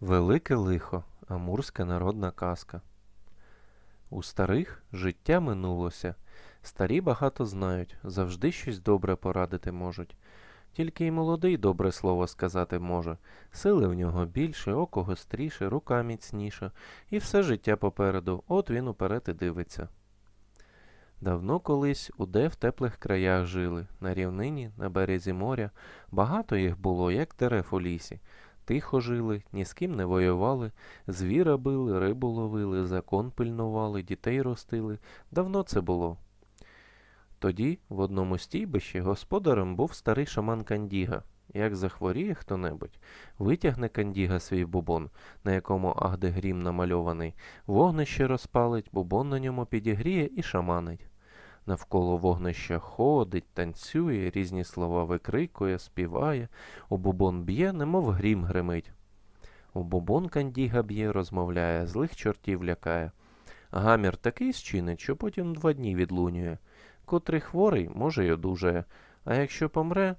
Велике лихо. Амурська народна казка. У старих життя минулося. Старі багато знають, завжди щось добре порадити можуть. Тільки й молодий добре слово сказати може. Сили в нього більше, око гостріше, рука міцніша, і все життя попереду, от він уперед і дивиться. Давно колись уде в теплих краях жили, на рівнині, на березі моря. Багато їх було, як дерев у лісі. Тихо жили, ні з ким не воювали, звіра били, рибу ловили, закон пильнували, дітей ростили. Давно це було. Тоді в одному стійбищі господарем був старий шаман Кандіга. Як захворіє хто-небудь, витягне Кандіга свій бубон, на якому Агде грім намальований, вогнище розпалить, бубон на ньому підігріє і шаманить. Навколо вогнища ходить, танцює, різні слова викрикує, співає, у бубон б'є, немов грім гримить. У бубон Кандіга б'є, розмовляє, злих чортів лякає. Гамір такий зчинить, що потім два дні відлунює. Котрий хворий, може й одужає, а якщо помре,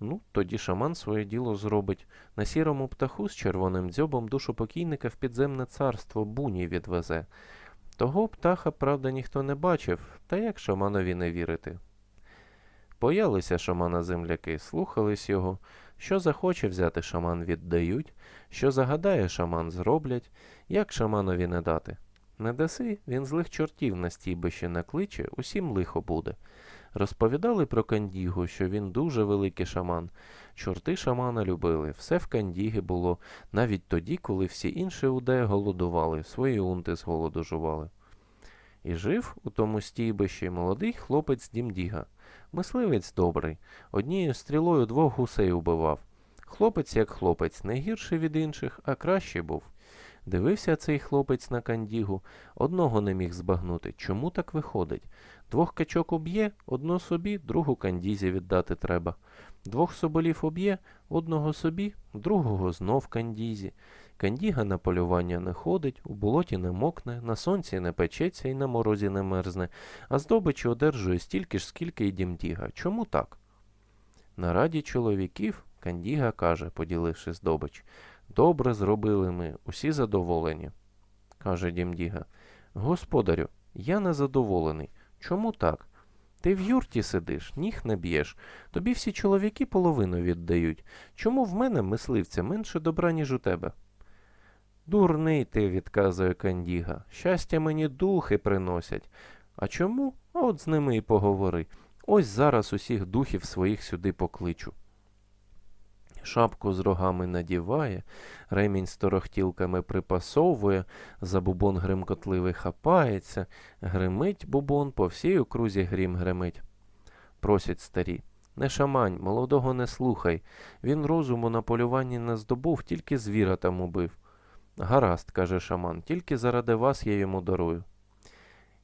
ну, тоді шаман своє діло зробить. На сірому птаху з червоним дзьобом душу покійника в підземне царство буні відвезе. Того птаха, правда, ніхто не бачив, та як шаманові не вірити. Боялися шамана земляки, слухались його. Що захоче взяти шаман віддають, що загадає шаман зроблять, як шаманові не дати. Не даси, він злих чортів на стійбище накличе, усім лихо буде. Розповідали про Кандігу, що він дуже великий шаман. Чорти шамана любили, все в Кандіги було, навіть тоді, коли всі інші уде голодували, свої унти з голоду жували. І жив у тому стійбищі молодий хлопець Дімдіга. Мисливець добрий, однією стрілою двох гусей убивав. Хлопець як хлопець, не гірший від інших, а кращий був. Дивився цей хлопець на кандігу, одного не міг збагнути. Чому так виходить? Двох качок уб'є, одно собі, другу кандізі віддати треба. Двох соболів уб'є, одного собі, другого знов кандізі. Кандіга на полювання не ходить, у болоті не мокне, на сонці не печеться і на морозі не мерзне, а здобичі одержує стільки ж, скільки й дімдіга. Чому так? На раді чоловіків Кандіга каже, поділивши здобич, добре зробили ми, усі задоволені. Каже Дімдіга, господарю, я не задоволений. Чому так? Ти в юрті сидиш, ніг не б'єш. Тобі всі чоловіки половину віддають. Чому в мене, мисливця, менше добра, ніж у тебе? Дурний ти, відказує Кандіга. Щастя мені духи приносять. А чому? От з ними і поговори. Ось зараз усіх духів своїх сюди покличу. Шапку з рогами надіває, ремінь з торохтілками припасовує, за бубон гримкотливий хапається, гримить бубон, по всій окрузі грім гримить. Просять старі. Не шамань, молодого не слухай. Він розуму на полюванні не здобув, тільки звіра там убив. Гаразд, каже шаман, тільки заради вас я йому дарую.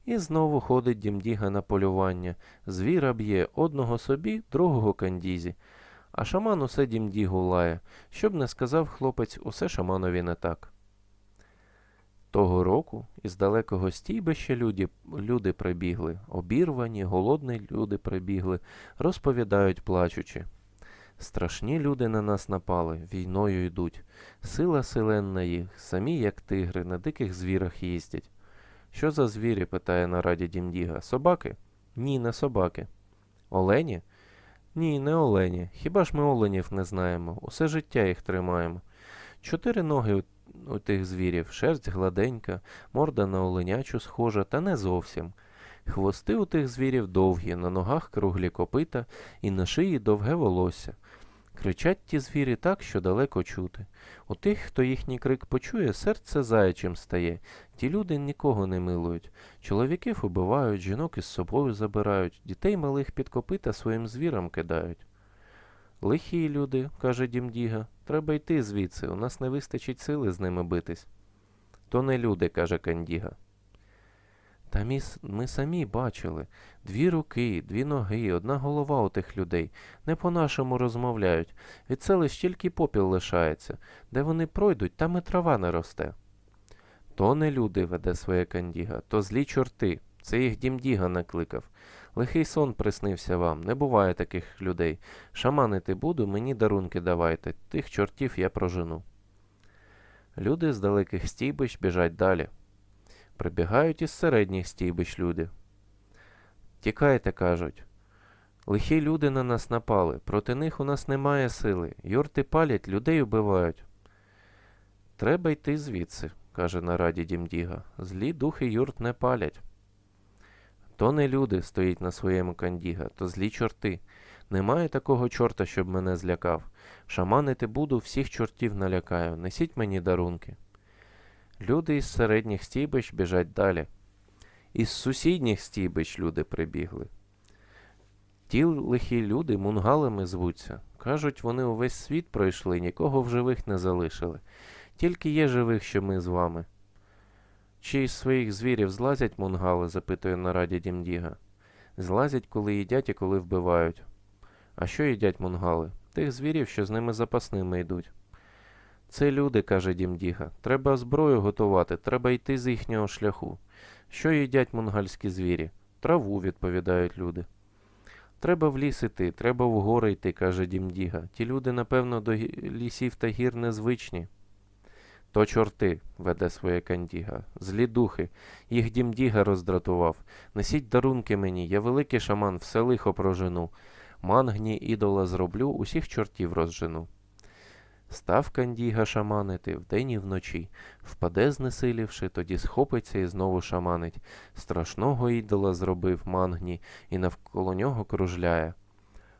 І знову ходить дімдіга на полювання. Звіра б'є одного собі, другого кандізі. А шаман усе дімдігу лає. Щоб не сказав хлопець, усе шаманові не так. Того року із далекого стійбища люди, люди прибігли, обірвані, голодні люди прибігли, розповідають плачучи. Страшні люди на нас напали, війною йдуть. Сила силенна їх, самі, як тигри, на диких звірах їздять. Що за звірі? питає на раді Дімдіга. Собаки? Ні, не собаки. Олені? Ні, не олені. Хіба ж ми оленів не знаємо? Усе життя їх тримаємо. Чотири ноги у, тих звірів, шерсть гладенька, морда на оленячу схожа, та не зовсім. Хвости у тих звірів довгі, на ногах круглі копита і на шиї довге волосся. Кричать ті звірі так, що далеко чути. У тих, хто їхній крик почує, серце заячим стає. Ті люди нікого не милують. Чоловіків убивають, жінок із собою забирають, дітей малих під копита своїм звірам кидають. Лихі люди, каже Дімдіга, треба йти звідси, у нас не вистачить сили з ними битись. То не люди, каже Кандіга. Та ми самі бачили дві руки, дві ноги, одна голова у тих людей. Не по-нашому розмовляють. Від селищ тільки попіл лишається. Де вони пройдуть, там і трава не росте. То не люди веде своє кандіга, то злі чорти. Це їх дімдіга накликав. Лихий сон приснився вам, не буває таких людей. Шаманити буду, мені дарунки давайте, тих чортів я прожену. Люди з далеких стійбищ біжать далі. Прибігають із середніх стійбищ люди. Тікайте, кажуть. Лихі люди на нас напали, проти них у нас немає сили. Юрти палять, людей убивають. Треба йти звідси, каже на раді Дімдіга. Злі духи юрт не палять. То не люди стоїть на своєму кандіга, то злі чорти. Немає такого чорта, щоб мене злякав. Шаманити буду, всіх чортів налякаю. Несіть мені дарунки. Люди із середніх стійбищ біжать далі. Із сусідніх стійбищ люди прибігли. Ті лихі люди мунгалами звуться. Кажуть, вони увесь світ пройшли, нікого в живих не залишили. Тільки є живих, що ми з вами. Чи із своїх звірів злазять мунгали? запитує на раді Дімдіга. Злазять, коли їдять і коли вбивають. А що їдять мунгали? Тих звірів, що з ними запасними йдуть. Це люди, каже Дімдіга. Треба зброю готувати, треба йти з їхнього шляху. Що їдять мунгальські звірі? Траву, відповідають люди. Треба в ліс іти, треба в гори йти, каже Дімдіга. Ті люди, напевно, до лісів та гір незвичні. То чорти, веде своє кандіга. Злі духи. Їх Дімдіга роздратував. Несіть дарунки мені, я великий шаман, все лихо прожену. Мангні ідола зроблю, усіх чортів розжену. Став кандіга шаманити вдень і вночі, впаде знесилівши, тоді схопиться і знову шаманить. Страшного ідола зробив мангні, і навколо нього кружляє.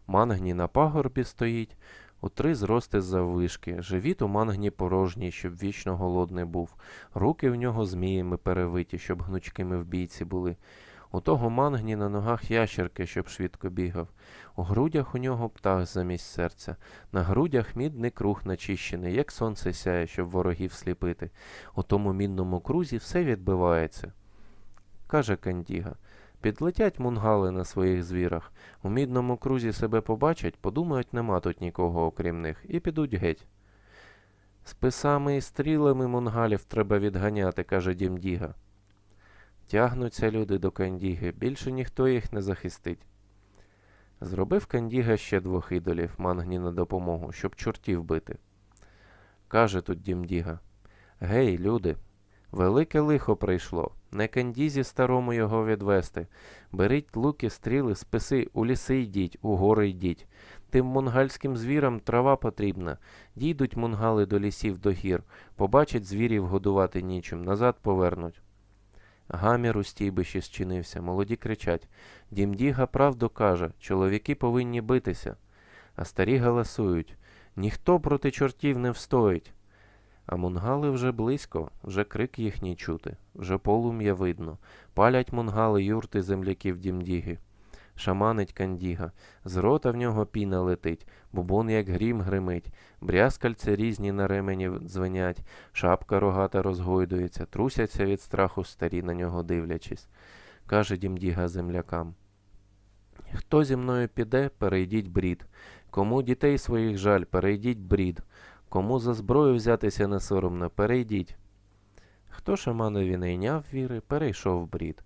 Мангні на пагорбі стоїть, у три зрости заввишки, живіт у мангні порожній, щоб вічно голодний був, руки в нього зміями перевиті, щоб гнучкими в бійці були. У того мангні на ногах ящерки, щоб швидко бігав. У грудях у нього птах замість серця, на грудях мідний круг начищений, як сонце сяє, щоб ворогів сліпити. У тому мідному крузі все відбивається. Каже Кандіга. Підлетять мунгали на своїх звірах, у мідному крузі себе побачать, подумають, нема тут нікого окрім них, і підуть геть. Списами і стрілами мунгалів треба відганяти, каже Дімдіга. Тягнуться люди до Кандіги, більше ніхто їх не захистить. Зробив Кандіга ще двох ідолів мангні на допомогу, щоб чортів бити. Каже тут Дімдіга. Гей, люди, велике лихо прийшло. Не кандізі старому його відвести. Беріть луки, стріли, списи, у ліси йдіть, у гори йдіть. Тим мунгальським звірам трава потрібна. Дійдуть мунгали до лісів до гір, побачать звірів годувати нічим, назад повернуть. Гамір у стійбищі зчинився, молоді кричать. Дімдіга правду каже, чоловіки повинні битися. А старі галасують. Ніхто проти чортів не встоїть. А мунгали вже близько, вже крик їхній чути, вже полум'я видно. Палять мунгали юрти земляків Дімдіги. Шаманить кандіга, з рота в нього піна летить, бубон як грім гримить, брязкальці різні на ремені дзвенять, шапка рогата розгойдується, трусяться від страху старі на нього дивлячись. Каже Дімдіга землякам. Хто зі мною піде, перейдіть брід. Кому дітей своїх жаль, перейдіть брід. Кому за зброю взятися не соромно, перейдіть. Хто шаманові не йняв віри, перейшов брід.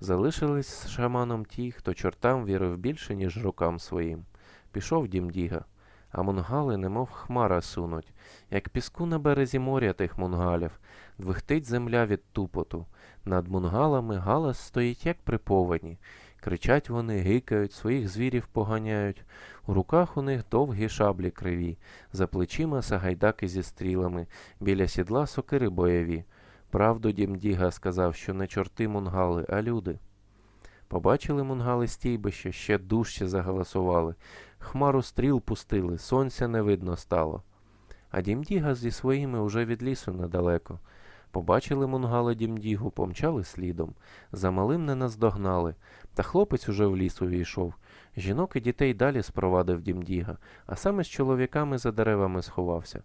Залишились з шаманом ті, хто чортам вірив більше, ніж рукам своїм. Пішов Дімдіга, а мунгали немов хмара сунуть, як піску на березі моря тих мунгалів, двихтить земля від тупоту. Над мунгалами галас стоїть, як при повені. Кричать вони, гикають, своїх звірів поганяють. У руках у них довгі шаблі криві, за плечима сагайдаки зі стрілами, біля сідла сокири бойові. Правду Дімдіга сказав, що не чорти мунгали, а люди. Побачили мунгали стійбище, ще дужче загаласували. Хмару стріл пустили, сонця не видно стало. А Дімдіга зі своїми уже від лісу недалеко. Побачили мунгали Дімдігу, помчали слідом. За малим не наздогнали. Та хлопець уже в ліс увійшов. Жінок і дітей далі спровадив Дімдіга, а саме з чоловіками за деревами сховався.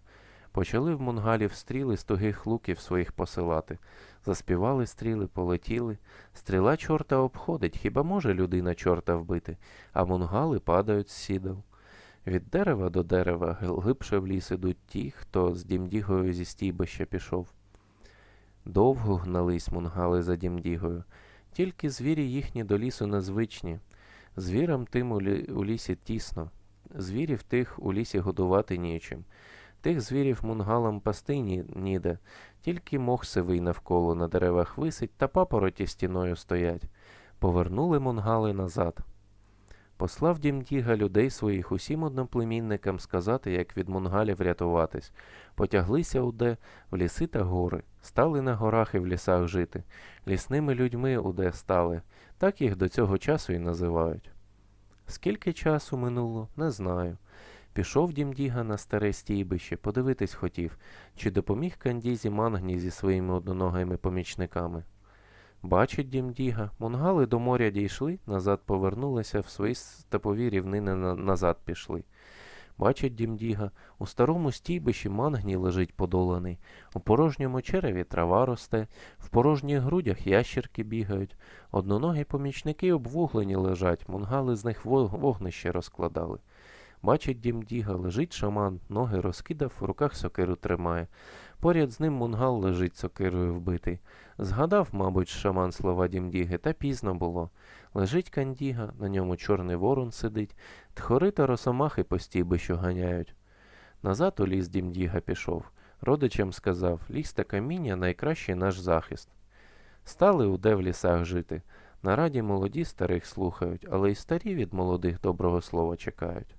Почали в мунгалів стріли з тугих луків своїх посилати. Заспівали стріли, полетіли. Стріла чорта обходить, хіба може людина чорта вбити, а мунгали падають з сідел. Від дерева до дерева глибше в ліс ідуть ті, хто з Дімдігою зі стійбища пішов. Довго гнались мунгали за Дімдігою, тільки звірі їхні до лісу незвичні. Звірам тим у лісі тісно, звірів тих у лісі годувати нічим. Тих звірів мунгалам пасти ні, ніде, тільки мох сивий навколо на деревах висить та папороті стіною стоять. Повернули мунгали назад. Послав дімдіга людей своїх усім одноплемінникам сказати, як від мунгалів рятуватись. Потяглися уде в ліси та гори, стали на горах і в лісах жити. Лісними людьми уде стали, так їх до цього часу і називають. Скільки часу минуло, не знаю. Пішов дімдіга на старе стійбище, подивитись хотів, чи допоміг Кандізі Мангні зі своїми одноногими помічниками. Бачить дімдіга, мунгали до моря дійшли, назад повернулися, в свої степові рівнини назад пішли. Бачить дімдіга, у старому стійбищі мангній лежить подоланий, у порожньому череві трава росте, в порожніх грудях ящерки бігають, одноногі помічники обвуглені лежать, мунгали з них вогнище розкладали. Бачить дімдіга, лежить шаман, ноги розкидав, в руках сокиру тримає. Поряд з ним мунгал лежить сокирою вбитий. Згадав, мабуть, шаман слова дімдіги, та пізно було. Лежить кандіга, на ньому чорний ворон сидить, тхори та росомахи по стійбищу ганяють. Назад у ліс дімдіга пішов. Родичам сказав, ліс та каміння найкращий наш захист. Стали уде в лісах жити. На раді молоді старих слухають, але й старі від молодих доброго слова чекають.